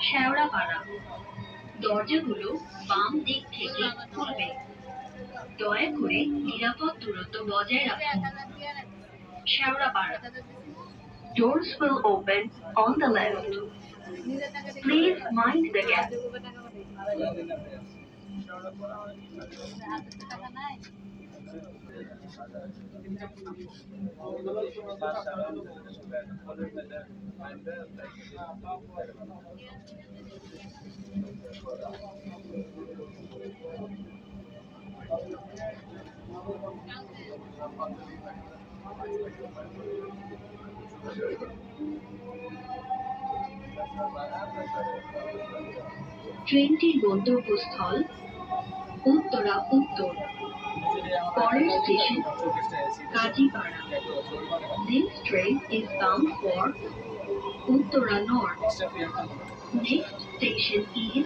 শেওড়াপাড়া দরজাগুলো বাম দিক থেকে খুলবে দয়া করে নিরাপদ দূরত্ব বজায় রাখুন Shewrapara Doors will open on the left. Please mind the gap. ট্রেনটির গন্তব্যস্থল উত্তরা উত্তর পরের station Kazipara This train is bound for Uttara North. Next station is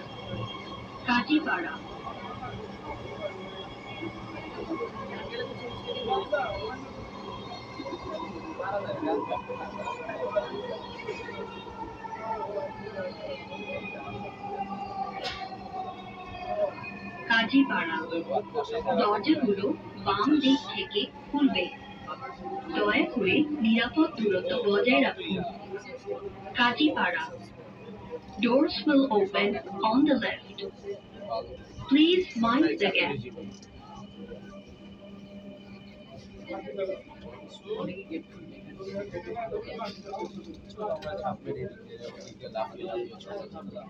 মাঝে পাড়া। দরজাগুলো বাম দিক থেকে খুলবে। দয়া করে নিরাপদ দূরত্ব বজায় রাখুন। Kazipara doors will open on the left please mind the gap আমরা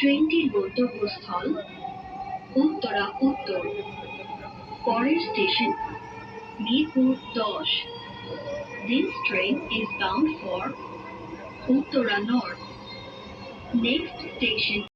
ট্রেনটির গন্তব্যস্থল উত্তরা উত্তর পরের স্টেশন মিরপুর দশ This train is bound for Uttara North. Next station